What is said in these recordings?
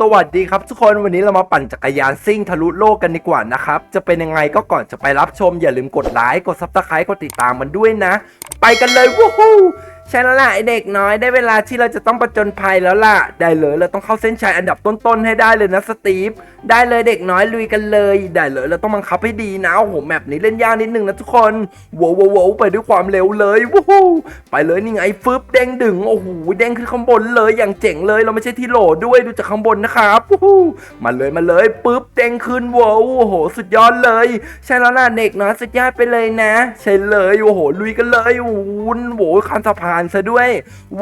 สวัสดีครับทุกคนวันนี้เรามาปั่นจักรยานซิ่งทะลุโลกกันดีกว่านะครับ จะเป็นยังไงก็ก่อนจะไปรับชม อย่าลืมกดไลค์กดซับสไครต์กดติดตามมันด้วยนะ ไปกันเลยวู้ฮู้ ใช่แล้วล่ะไอเด็กน้อยได้เวลาที่เราจะต้องประจนภัยแล้วล่ะ ได้เลยเราต้องเข้าเส้นชัยอันดับต้นๆให้ได้เลยนะสตีฟได้เลยเด็กน้อยลุยกันเลย ได้เลยเราต้องบังคับให้ดีนะโอ้โหแมปนี้เล่นยากนิดนึงนะทุกคนโว้วโว้วโว้ไปด้วยความเร็วเลยวู้ฮู้ไปเลยนี่ไงฟึบเด้งดึงโอ้โหเด้งขึ้นข้างบนเลยอย่างเจ๋งเลยเราไม่ใช่ที่โหลด้วยดูจากข้างบนนะครับวู้ฮู้มาเลยมาเลยปึ๊บเด้งขึ้นโว้วโอ้โห สุดยอดเลย ใช่แล้วล่ะเด็กน้อยสุดยอดไปเลยนะ ใช่เลยโอ้โหลุยกันเลยโอ้โหโหคันสะพานซะด้วย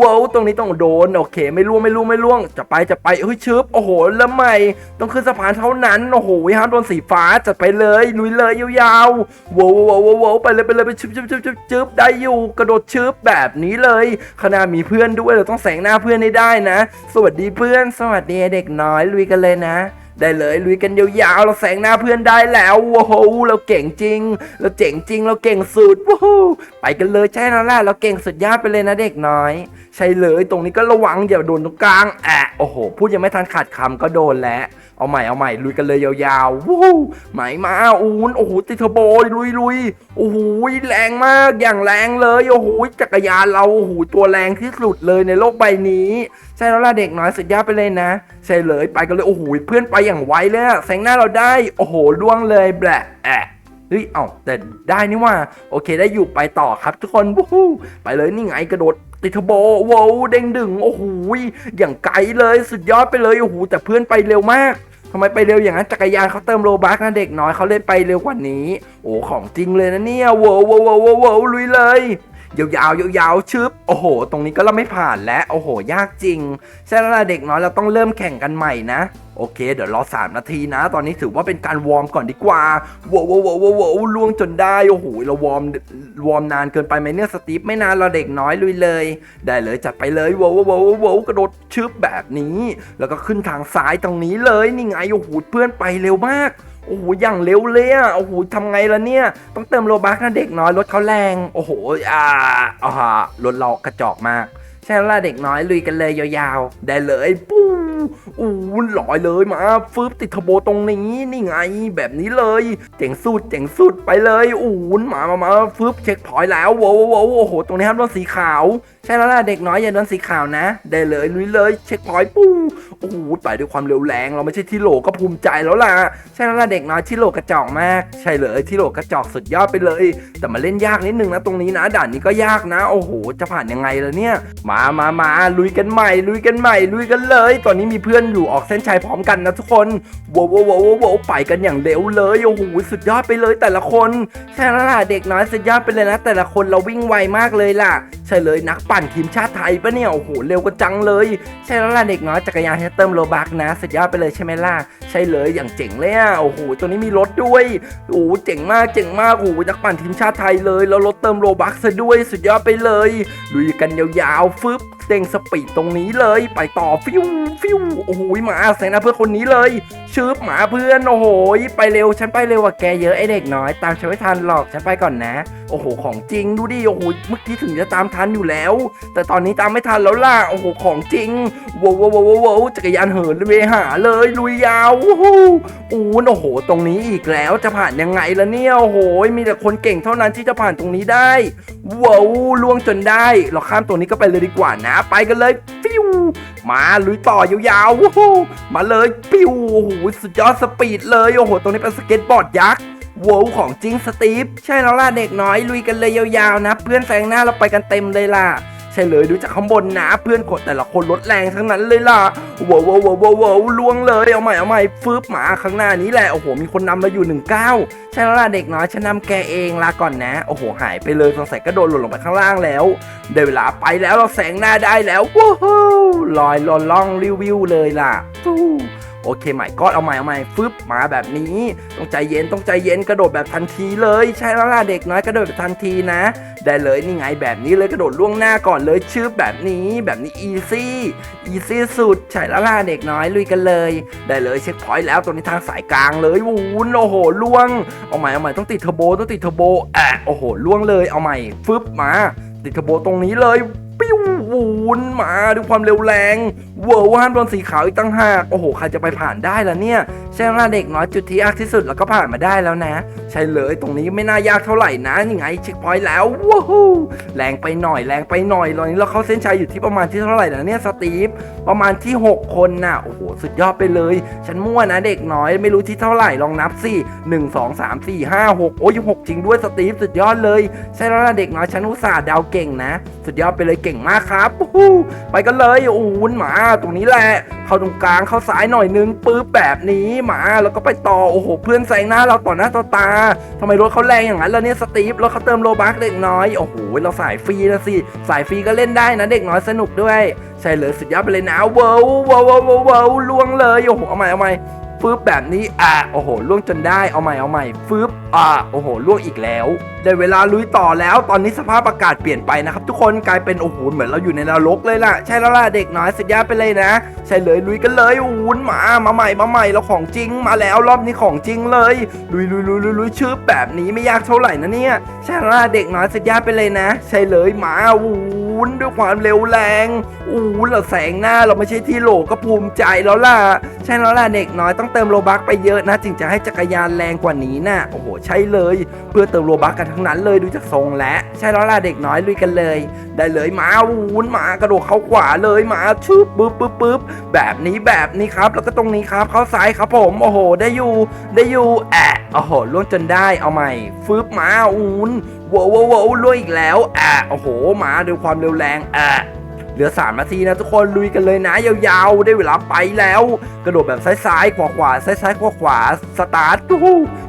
ว้าวตรงนี้ต้องโดนโอเค ไม่ล่วงไม่ล่วงไม่ล่วงจะไปจะไปเฮ้ยชึบโอ้โหแล้วใหม่ต้องขึ้นสะพานเท่านั้นโอ้โหห้ามโดนสีฟ้าจัดไปเลยลุยเลยยาวๆว้าวว้าวว้าวว้าวไปเลยไปเลยไปชึบชึบชึบชึบชึบได้อยู่กระโดดชึบแบบนี้เลยขณะมีเพื่อนด้วยเราต้องแสงหน้าเพื่อนให้ได้นะ สวัสดีเพื่อน สวัสดีเด็กน้อยลุยกันเลยนะ ได้เลยลุยกันยาวๆ เราแสงหน้าเพื่อนได้แล้วว้าวเราเก่งจริง เราเจ๋งจริง เราเก่งสุดว้าวไปกันเลยใช่แล้วล่ะเราเก่งสุดยอดไปเลยนะเด็กน้อยใช่เลยตรงนี้ก็ระวังอย่าโดนตรงกลางแอะโอ้โหพูดยังไม่ทันขาดคำก็โดนแล้ว เอาใหม่เอาใหม่ลุยกันเลยยาวๆว้าวไหมมาอูนโอ้โหติเทอร์โบลุยลุยโอ้โหแรงมากอย่างแรงเลยโอ้โหจักรยานเราโอ้โหตัวแรงที่สุดเลยในโลกใบนี้ ใช่แล้วล่ะเด็กน้อยสุดยอดไปเลยนะ ใช่เลยไปกันเลยโอ้โหเพื่อนไปอย่างไวเลยแซงหน้าเราได้ โอ้โหล่วงเลยแบละแอะ เฮ้ย เอ้าแต่ได้นี่ว่า โอเคได้อยู่ไปต่อครับทุกคนวู้ฮู้ไปเลยนี่ไงกระโดดติดทอร์โบว้าวเด้งดึงโอ้โหอย่างไกลเลยสุดยอดไปเลยโอ้โหแต่เพื่อนไปเร็วมากทำไมไปเร็วอย่างนั้นจักรยานเขาเติมโลบักนะเด็กน้อยเขาเลยไปเร็วกว่านี้ โอ้ของจริงเลยนะเนี่ยว้าวว้าวว้าวว้าวลุยเลยยาวๆยาวๆชึบโอ้โห ตรงนี้ก็เราไม่ผ่านแล้วโอ้โห ยากจริง ใช่แล้วล่ะเด็กน้อยเราต้องเริ่มแข่งกันใหม่นะโอเค เดี๋ยวรอ 3 นาทีนะ ตอนนี้ถือว่าเป็นการวอร์มก่อนดีกว่าว้าวว้าวว้าวววล่วงจนได้โอ้โหเราวอร์มวอร์มนานเกินไปไหมเนี่ยสตีฟไม่นานเราเด็กน้อยลุยเลย ได้เลยจัดไปเลยว้าวว้าวว้าวววกระโดดชึบแบบนี้ แล้วก็ขึ้นทางซ้ายตรงนี้เลยนี่ไงโอ้โหเพื่อนไปเร็วมากโอ้โหอย่างเร็วเลยอะโอ้โหทำไงล่ะเนี่ย ต้องเติมโลบักนะเด็กน้อยรถเขาแรง โอ้โหอ่าอ่ารถเรากระจอกมาก ใช่แล้วล่ะเด็กน้อยลุยกันเลยยาวๆ ได้เลยปู้ อู้ลอยเลยมาฟืบติดทอร์โบตรงนี้นี่ไง แบบนี้เลย เจ๋งสุดเจ๋งสุดไปเลยอู้มามามาฟืบเช็คพอยแล้วโว้โวว้วโอ้โหตรงนี้ครับรถสีขาวใช่แล้วล่ะเด็กน้อยอย่าโดนสีขาวนะ ได้เลยลุยเลยเช็คพอยต์ปู้โอ้โหไปด้วยความเร็วแรง เราไม่ใช่ที่โหลก็ภูมิใจแล้วล่ะใช่แล้วล่ะเด็กน้อยที่โหลกระจอกมาก ใช่เลยที่โหลกระจอกสุดยอดไปเลย แต่มาเล่นยากนิดนึงนะตรงนี้นะ ด่านนี้ก็ยากนะ โอ้โห จะผ่านยังไงล่ะเนี่ย มามามาลุยกันใหม่ ลุยกันใหม่ ลุยกันเลย ตอนนี้มีเพื่อนอยู่ออกเส้นชัยพร้อมกันนะทุกคนโว้วโว้วโว้วโว้ไปกันอย่างเร็วเลยโอ้โหสุดยอดไปเลยแต่ละคน ใช่แล้วล่ะเด็กน้อยสุดยอดไปเลยนะ แต่ละคนเราวิ่งไวมากเลยล่ะ ใช่เลยนักปปั่นทีมชาติไทยปะเนี่ย โอ้โห เร็วกันจังเลย ใช่แล้วล่ะเด็กน้อยจักรยานให้เติมโลบักนะสุดยอดไปเลยใช่ไหมล่ะ ใช่เลยอย่างเจ๋งเลยอะ โอ้โห ตัวนี้มีรถด้วย โอ้เจ๋งมากเจ๋งมาก โอ้โหนักปั่นทีมชาติไทยเลย แล้วรถเติมโลบักซะด้วย สุดยอดไปเลยลุยกันยาวๆ ฟึบเด้งสปีดตรงนี้เลย ไปต่อฟิวฟิวโอ้โหหมาแสงน้าเพื่อนคนนี้เลยชืบหมาเพื่อน โอ้โหไปเร็วฉันไปเร็วกว่าแกเยอะไอเด็กน้อย ตามฉันไม่ทันหรอกฉันไปก่อนนะ โอ้โหของจริงดูดิโอ้โหเมื่อกี้ถึงจะตามทันอยู่แล้ว แต่ตอนนี้ตามไม่ทันแล้วล่ะโอ้โหของจริงว้าวว้าวว้าวว้าวจักรยานเหินเวหาเลยลุยยาวโอ้โหโอ้โห ตรงนี้อีกแล้วจะผ่านยังไงล่ะเนี่ยโอ้โหมีแต่คนเก่งเท่านั้นที่จะผ่านตรงนี้ได้ว้าวล่วงจนได้ เราข้ามตรงนี้ก็ไปเลยดีกว่านะไปกันเลยฟิวมาลุยต่อยาวๆโอ้มาเลยปิวโอ้โหสุดยอดสปีดเลยโอ้โหตรงนี้เป็นสเก็ตบอร์ดยักษ์ว้าวของจริงสตีฟใช่แล้วล่ะเด็กน้อยลุยกันเลยยาวๆนะ เพื่อนแซงหน้าเราไปกันเต็มเลยล่ะ ใช่เลยดูจากข้างบนนะเพื่อนกดแต่ละคนรถแรงทั้งนั้นเลยล่ะว้าวว้าวว้าวว้าวว้วล่วงเลยเอาใหม่เอาใหม่ฟืบหมาข้างหน้านี้แหละโอ้โหมีคนนำเราอยู่หนึ่งเก้าใช่แล้วล่ะเด็กน้อยฉันนำแกเองลาก่อนนะ โอ้โหหายไปเลยสงสัยก็โดนหล่นลงไปข้างล่างแล้วได้เวลาไปแล้วเราแซงหน้าได้แล้วว้าวลอยลอนล่องริววิวเลยล่ะฟู้ โอเคใหม่ก็เอาใหม่เอาใหม่ฟึบมาแบบนี้ต้องใจเย็นต้องใจเย็นกระโดดแบบทันทีเลย ใช่แล้วล่ะเด็กน้อยกระโดดแบบทันทีนะ ได้เลยนี่ไงแบบนี้เลยกระโดดล่วงหน้าก่อนเลยชื่อแบบนี้แบบนี้อีซี่อีซี่สุดใช่แล้วล่ะเด็กน้อยลุยกันเลย ได้เลยเช็คพอยต์แล้วตรงนี้ทางสายกลางเลยวูนโอ้โหล่วงเอาใหม่เอาใหม่ต้องติดเทอร์โบต้องติดเทอร์โบแอะโอ้โหล่วงเลยเอาใหม่ฟึบมาติดเทอร์โบตรงนี้เลย ววุ้นมาดูความเร็วแรงเวอร์ว่านโดนสีขาวอีกตั้งหากโอ้โหใครจะไปผ่านได้ล่ะเนี่ยใช่ไหมล่ะเด็กน้อยจุดที่ยากที่สุดแล้วก็ผ่านมาได้แล้วนะ ใช่เลยตรงนี้ไม่น่ายากเท่าไหร่นะยังไงเช็คพอยต์แล้วว้าวแรงไปหน่อยแรงไปหน่อยตอนนี้เราเข้าเส้นชัยอยู่ที่ประมาณที่เท่าไหร่นะเนี่ยสตีฟประมาณที่ 6 คนน่ะโอ้โหสุดยอดไปเลย ฉันมั่วนะเด็กน้อยไม่รู้ที่เท่าไหร่ลองนับสิหนึ่งสองสามสี่ห้าหกโอ้ยหกจริงด้วยสตีฟสุดยอดเลย ใช่แล้วนะเด็กน้อยฉันอุตส่าห์ดาวเก่งนะ สุดยอดไปเลยเก่งมากครับอู้หูไปกันเลยโอ้โหมาตรงนี้แหละ เข้าตรงกลางเข้าซ้ายหน่อยนึงปื๊บแบบนี้หมาแล้วก็ไปต่อโอ้โหเพื่อนแซงหน้าเราต่อหน้าต่อตาทำไมรถเขาแรงอย่างนั้นล่ะเนี่ยสตีฟรถเขาเติมโลบักเด็กน้อยโอ้โหเราสายฟรีนะสิสายฟรีก็เล่นได้นะเด็กน้อยสนุกด้วย ใช่เลยสุดยอดไปเลยนะเว้าวว้าวว้าวว้าวล่วงเลยโอ้โหเอาใหม่เอาใหม่ ฟึบแบบนี้อะโอ้โหล่วงจนได้เอาใหม่เอาใหม่ฟึบอะโอ้โหล่วงอีกแล้วได้เวลาลุยต่อแล้ว ตอนนี้สภาพอากาศเปลี่ยนไปนะครับทุกคนกลายเป็นโอ้โหเหมือนเราอยู่ในนรกเลยล่ะ ใช่แล้วล่ะเด็กน้อยสุดยอดไปเลยนะ ใช่เลยลุยกันเลยอู้นหมามาใหม่มาใหม่แล้วของจริงมาแล้วรอบนี้ของจริงเลยลุยลุยลุยลุยลุยชื่อแบบนี้ไม่ยากเท่าไหร่นะเนี่ยใช่แล้วล่ะเด็กน้อยสุดยอดไปเลยนะ ใช่เลยมาอู้ นด้วยความเร็วแรงอู้นเราแสงหน้าเราไม่ใช่ที่โหลก็ภูมิใจแล้วล่ะ ใช่แล้วล่ะเด็กน้อยต้องเติมโลบักไปเยอะนะจึงจะให้จักรยานแรงกว่านี้น่ะโอ้โหใช่เลย เพื่อเติมโลบักกันทั้งนั้นเลยดูจากทรงแล้วใช่แล้วล่ะเด็กน้อยลุยกันเลย ได้เลยหมาวูนหมากระโดดเข้าขวาเลยหมาชืบปึ๊บปึ๊บปึ๊บแบบนี้แบบนี้ครับ แล้วก็ตรงนี้ครับเข้าซ้ายครับผมโอ้โห ได้อยู่ได้อยู่แอะโอ้โหล่วงจนได้เอาใหม่ฟึบหมาอูน ว้าวว้าวว้าวล่วอีกแล้วแอะโอ้โหมาด้วยความเร็วแรงแอะเหลือ 3 นาทีนะทุกคนลุยกันเลยนะ ยาวๆ ได้เวลาไปแล้ว กระโดดแบบซ้ายๆขวาขวาๆซ้ายๆขวาๆสตาร์ท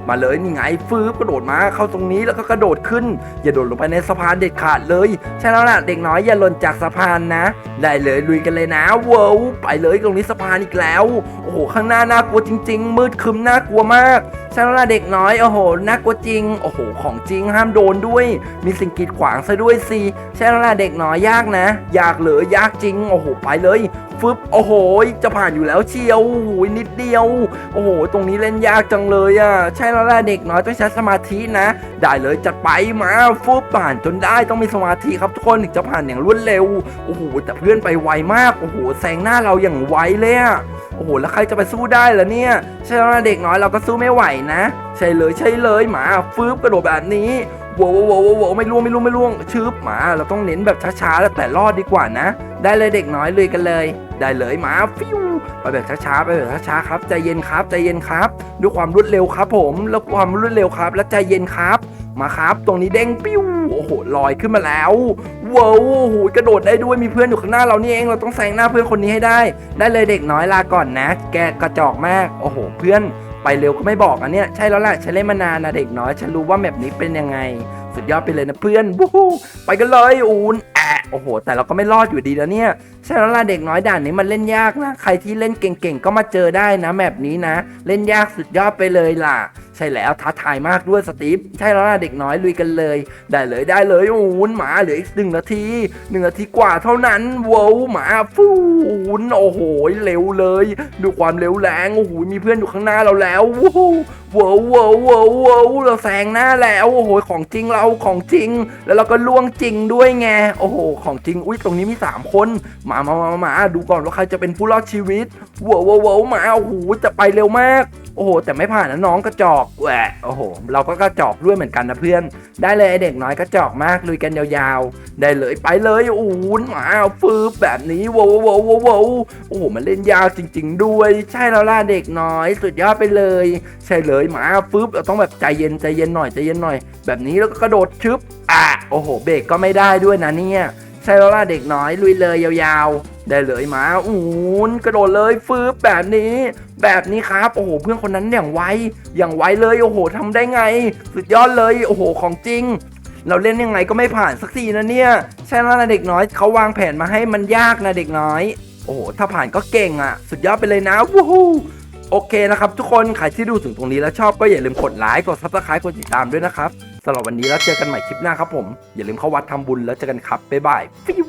มาเลยนี่ไงฟืบกระโดดมาเข้าตรงนี้แล้วก็กระโดดขึ้น อย่าโดดลงไปในสะพานเด็ดขาดเลย ใช่แล้วล่ะเด็กน้อยอย่าหล่นจากสะพานนะ ได้เลยลุยกันเลยนะเว้าไปเลยตรงนี้สะพานอีกแล้ว โอ้โหข้างหน้าน่ากลัวจริง ๆ มืดคึมน่ากลัวมากใช่แล้วล่ะเด็กน้อยโอ้โหน่ากลัวจริงโอ้โหของจริงห้ามโดนด้วย มีสิ่งกีดขวางซะด้วยสิใช่แล้วล่ะเด็กน้อยยากนะ ยากเหลือยากจริงโอ้โหไปเลยฟึบโอ้โห จะผ่านอยู่แล้วเชียวโอ้โหนิดเดียว โอ้โห ตรงนี้เล่นยากจังเลยอะ ใช่แล้วแหละเด็กน้อยต้องใช้สมาธินะ ได้เลยจัดไปมาฟึบผ่านจนได้ต้องมีสมาธิครับทุกคนถึงจะผ่านอย่างรวดเร็ว โอ้โห แต่เพื่อนไปไวมาก โอ้โห แซงหน้าเราอย่างไวเลยอะโอ้โห แล้วใครจะไปสู้ได้ล่ะเนี่ย ใช่แล้วนะเด็กน้อยเราก็สู้ไม่ไหวนะ ใช่เลยใช่เลยหมาฟึบกระโดดแบบนี้โว้วโว้วโว้โว้ไม่ล่วงไม่ล่วงไม่ล่วงชืบหมา เราต้องเน้นแบบช้าๆแล้วแต่รอดดีกว่านะ ได้เลยเด็กน้อยเลยกันเลย ได้เลยหมาฟิวไปแบบช้าๆไปแบบช้าๆครับใจเย็นครับใจเย็นครับด้วยความรวดเร็วครับ ผมแล้วความรวดเร็วครับ และใจเย็นครับ มาครับ ตรงนี้เด้งปิ้วโอ้โหลอยขึ้นมาแล้วว้าวโอ้โหกระโดดได้ด้วยมีเพื่อนอยู่ข้างหน้าเรานี่เองเราต้องแซงหน้าเพื่อนคนนี้ให้ได้ ได้เลยเด็กน้อยลาก่อนนะ แกกระจอกมากโอ้โห เพื่อนไปเร็วก็ไม่บอกอันเนี้ยใช่แล้วแหละฉันเล่นมานานนะเด็กน้อยฉันรู้ว่าแบบนี้เป็นยังไง สุดยอดไปเลยนะเพื่อนวู้ไปกันเลยอูน โอ้โห แต่เราก็ไม่รอดอยู่ดีแล้วเนี่ย ใช่แล้วล่ะเด็กน้อยด่านนี้มันเล่นยากนะ ใครที่เล่นเก่งๆ ก็มาเจอได้นะแบบนี้นะ เล่นยากสุดยอดไปเลยล่ะ ใช่แล้วท้าทายมากด้วยสตีฟ ใช่แล้วล่ะเด็กน้อยลุยกันเลย ได้เลยได้เลย โอูนหมาเหลืออีกหนึ่งนาทีหนึ่งนาทีกว่าเท่านั้นว้าวหมาฟูนโอ้โห เร็วเลย ดูความเร็วแรง โอ้โห มีเพื่อนอยู่ข้างหน้าเราแล้ววู้ฮู้ว้าว ว้าวว้าวว้าวเราแซงหน้าแล้วโอ้โหของจริงเราของจริง แล้วเราก็ล่วงจริงด้วยไงโอ้โหของจริงอุ้ยตรงนี้มี 3 คน มามามามาดูก่อนว่าใครจะเป็นผู้รอดชีวิตว้าวว้าวว้าวมาโอ้โหจะไปเร็วมาก โอ้โห แต่ไม่ผ่านนะน้องกระจอกแหวะโอ้โห เราก็กระจอกด้วยเหมือนกันนะเพื่อน ได้เลยไอเด็กน้อยกระจอกมากลุยกันยาวๆ ได้เลยไปเลยโอ้โหมาฟืบแบบนี้ว้าวว้าวว้าวว้าวโอ้โห มันเล่นยาวจริง ๆ ด้วย ใช่แล้วล่ะเด็กน้อย สุดยอดไปเลย ใช่เลยมาฟึบเราต้องแบบใจเย็นใจเย็นหน่อยใจเย็นหน่อย แบบนี้แล้วก็กระโดดชึบอะโอ้โห เบรกก็ไม่ได้ด้วยนะเนี่ย ใช่แล้วล่ะเด็กน้อยลุยเลยยาวๆ ได้เลยหมาอูนกระโดดเลยฟึบแบบนี้ แบบนี้ครับ โอ้โห เพื่อนคนนั้นอย่างไวอย่างไวเลยโอ้โหทำได้ไง สุดยอดเลยโอ้โหของจริง เราเล่นยังไงก็ไม่ผ่านสักทีนะเนี่ยใช่แล้วนะเด็กน้อยเขาวางแผนมาให้มันยากนะเด็กน้อย โอ้โหถ้าผ่านก็เก่งอะ สุดยอดไปเลยนะวู้ฮู้โอเคนะครับ ทุกคนใครที่ดูถึงตรงนี้แล้วชอบก็อย่าลืมกดไลค์กดซับสไครต์กดติดตามด้วยนะครับ สำหรับวันนี้แล้วเจอกันใหม่คลิปหน้าครับผม อย่าลืมเข้าวัดทำบุญแล้วเจอกันครับบ๊ายบายฟิว